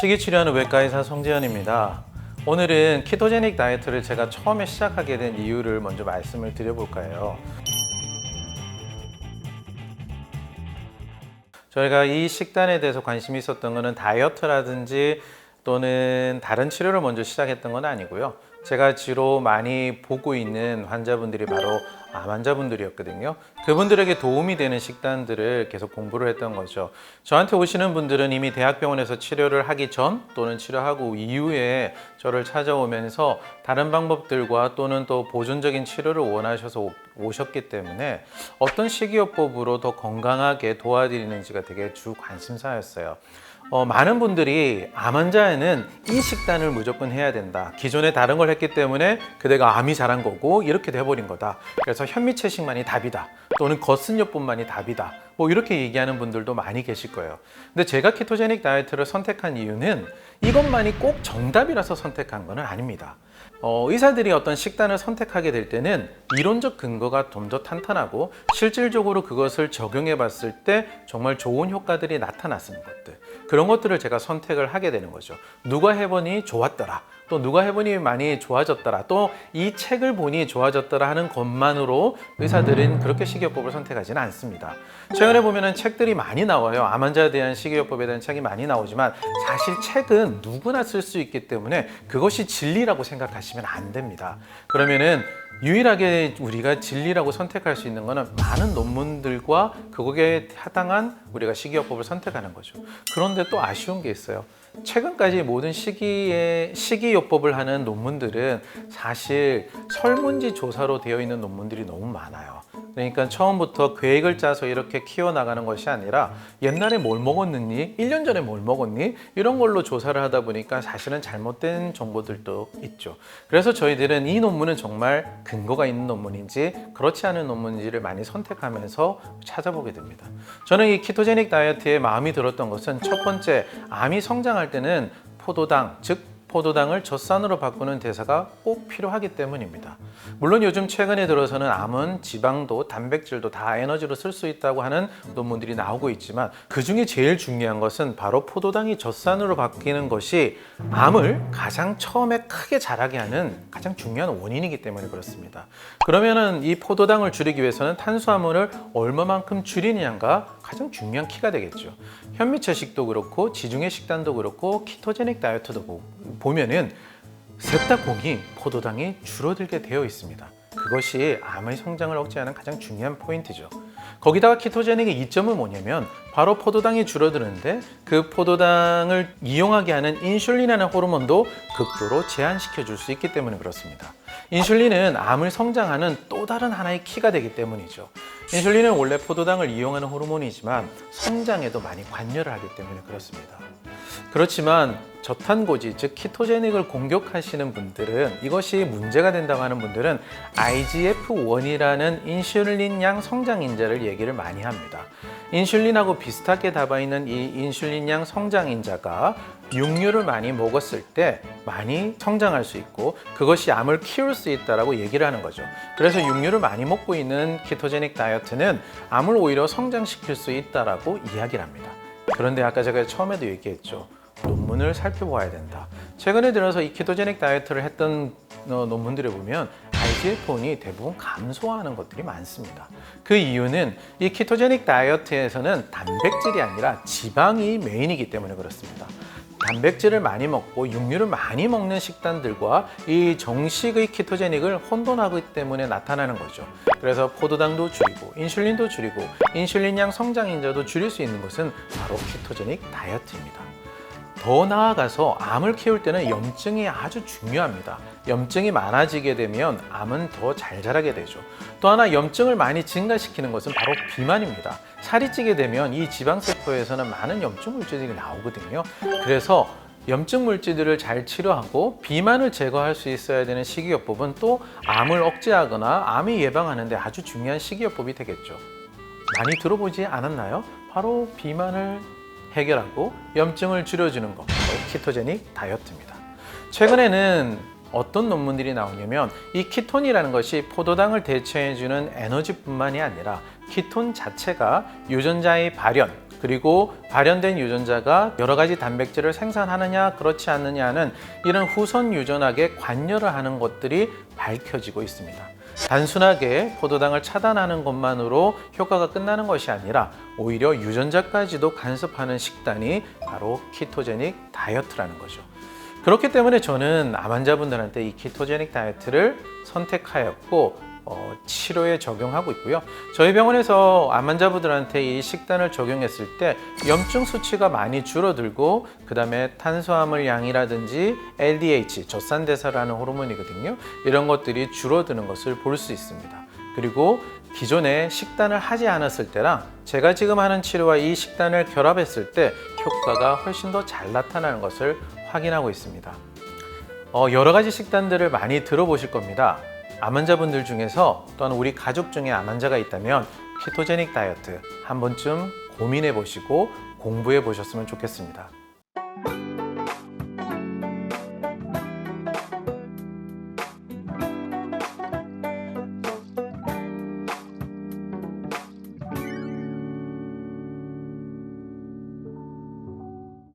식이 치료하는 외과 의사 송재현입니다. 오늘은 키토제닉 다이어트를 제가 처음에 시작하게 된 이유를 먼저 말씀을 드려볼까 해요. 저희가 이 식단에 대해서 관심이 있었던 것은 다이어트라든지 또는 다른 치료를 먼저 시작했던 건 아니고요. 제가 주로 많이 보고 있는 환자분들이 바로 암 환자분들이었거든요. 그분들에게 도움이 되는 식단들을 계속 공부를 했던 거죠. 저한테 오시는 분들은 이미 대학병원에서 치료를 하기 전 또는 치료하고 이후에 저를 찾아오면서 다른 방법들과 또는 또 보존적인 치료를 원하셔서 오- 오셨기 때문에 어떤 식이요법으로 더 건강하게 도와드리는지가 되게 주 관심사였어요. 어, 많은 분들이 암 환자에는 이 식단을 무조건 해야 된다. 기존에 다른 걸 했기 때문에 그대가 암이 잘한 거고 이렇게 돼버린 거다. 그래서 현미채식만이 답이다. 또는 겉순요법만이 답이다. 뭐 이렇게 얘기하는 분들도 많이 계실 거예요. 근데 제가 키토제닉 다이어트를 선택한 이유는 이것만이 꼭 정답이라서 선택한 건 아닙니다. 어, 의사들이 어떤 식단을 선택하게 될 때는 이론적 근거가 좀 더 탄탄하고 실질적으로 그것을 적용해 봤을 때 정말 좋은 효과들이 나타났는 것들 그런 것들을 제가 선택을 하게 되는 거죠. 누가 해보니 좋았더라. 또 누가 해보니 많이 좋아졌더라. 또 이 책을 보니 좋아졌더라 하는 것만으로 의사들은 그렇게 식이요법을 선택하지는 않습니다. 최근에 보면은 책들이 많이 나와요. 암 환자에 대한 식이요법에 대한 책이 많이 나오지만 사실 책은 누구나 쓸 수 있기 때문에 그것이 진리라고 생각 하시면 안 됩니다 그러면은 유일하게 우리가 진리라고 선택할 수 있는 것은 많은 논문들과 그거에 타당한 우리가 식이요법을 선택하는 거죠. 그런데 또 아쉬운 게 있어요. 최근까지 모든 시기에 식이요법을 하는 논문들은 사실 설문지 조사로 되어 있는 논문들이 너무 많아요. 그러니까 처음부터 계획을 짜서 이렇게 키워나가는 것이 아니라 옛날에 뭘 먹었느니, 1년 전에 뭘 먹었니, 이런 걸로 조사를 하다 보니까 사실은 잘못된 정보들도 있죠. 그래서 저희들은 이 논문은 정말 근거가 있는 논문인지 그렇지 않은 논문인지를 많이 선택하면서 찾아보게 됩니다. 저는 이 키토제닉 다이어트에 마음이 들었던 것은 첫 번째, 암이 성장할 때는 포도당, 즉 포도당을 젖산으로 바꾸는 대사가 꼭 필요하기 때문입니다. 물론 요즘 최근에 들어서는 암은 지방도 단백질도 다 에너지로 쓸 수 있다고 하는 논문들이 나오고 있지만 그 중에 제일 중요한 것은 바로 포도당이 젖산으로 바뀌는 것이 암을 가장 처음에 크게 자라게 하는 가장 중요한 원인이기 때문에 그렇습니다. 그러면은 이 포도당을 줄이기 위해서는 탄수화물을 얼마만큼 줄이느냐가 가장 중요한 키가 되겠죠. 현미채식도 그렇고 지중해 식단도 그렇고 키토제닉 다이어트도 보- 보면은 셋다 공이 포도당이 줄어들게 되어 있습니다. 그것이 암의 성장을 억제하는 가장 중요한 포인트죠. 거기다가 키토제닉의 이점은 뭐냐면 바로 포도당이 줄어드는데 그 포도당을 이용하게 하는 인슐린이라는 호르몬도 극도로 제한시켜 줄 수 있기 때문에 그렇습니다. 인슐린은 암을 성장하는 또 다른 하나의 키가 되기 때문이죠. 인슐린은 원래 포도당을 이용하는 호르몬이지만 성장에도 많이 관여를 하기 때문에 그렇습니다. 그렇지만 저탄고지 즉 키토제닉을 공격하시는 분들은 이것이 문제가 된다고 하는 분들은 IGF-1이라는 인슐린양 성장 인자를 얘기를 많이 합니다. 인슐린하고 비슷하게 담아 있는 이 인슐린양 성장인자가 육류를 많이 먹었을 때 많이 성장할 수 있고 그것이 암을 키울 수 있다라고 얘기를 하는 거죠. 그래서 육류를 많이 먹고 있는 키토제닉 다이어트는 암을 오히려 성장시킬 수 있다라고 이야기를 합니다. 그런데 아까 제가 처음에도 얘기했죠. 논문을 살펴봐야 된다. 최근에 들어서 이 키토제닉 다이어트를 했던 어, 논문들을 보면 IGF-1이 대부분 감소하는 것들이 많습니다. 그 이유는 이 키토제닉 다이어트에서는 단백질이 아니라 지방이 메인이기 때문에 그렇습니다. 단백질을 많이 먹고 육류를 많이 먹는 식단들과 이 정식의 키토제닉을 혼돈하기 때문에 나타나는 거죠. 그래서 포도당도 줄이고 인슐린도 줄이고 인슐린양 성장 인자도 줄일 수 있는 것은 바로 키토제닉 다이어트입니다. 더 나아가서 암을 키울 때는 염증이 아주 중요합니다. 염증이 많아지게 되면 암은 더 잘 자라게 되죠. 또 하나 염증을 많이 증가시키는 것은 바로 비만입니다. 살이 찌게 되면 이 지방세포에서는 많은 염증 물질들이 나오거든요. 그래서 염증 물질들을 잘 치료하고 비만을 제거할 수 있어야 되는 식이요법은 또 암을 억제하거나 암이 예방하는 데 아주 중요한 식이요법이 되겠죠. 많이 들어보지 않았나요? 바로 비만을 해결하고 염증을 줄여주는 것, 키토제닉 다이어트입니다. 최근에는 어떤 논문들이 나오냐면 이 키톤이라는 것이 포도당을 대체해주는 에너지뿐만이 아니라 키톤 자체가 유전자의 발현, 그리고 발현된 유전자가 여러 가지 단백질을 생산하느냐 그렇지 않느냐는 이런 후선 유전학에 관여를 하는 것들이 밝혀지고 있습니다. 단순하게 포도당을 차단하는 것만으로 효과가 끝나는 것이 아니라 오히려 유전자까지도 간섭하는 식단이 바로 키토제닉 다이어트라는 거죠. 그렇기 때문에 저는 암 환자분들한테 이 키토제닉 다이어트를 선택하였고 어, 치료에 적용하고 있고요. 저희 병원에서 암 환자분들한테 이 식단을 적용했을 때 염증 수치가 많이 줄어들고 그다음에 탄수화물 양이라든지 LDH 젖산대사라는 호르몬이거든요. 이런 것들이 줄어드는 것을 볼 수 있습니다. 그리고 기존에 식단을 하지 않았을 때랑 제가 지금 하는 치료와 이 식단을 결합했을 때 효과가 훨씬 더 잘 나타나는 것을 확인하고 있습니다. 어, 여러 가지 식단들을 많이 들어보실 겁니다. 암 환자분들 중에서 또한 우리 가족 중에 암 환자가 있다면 키토제닉 다이어트 한 번쯤 고민해 보시고 공부해 보셨으면 좋겠습니다.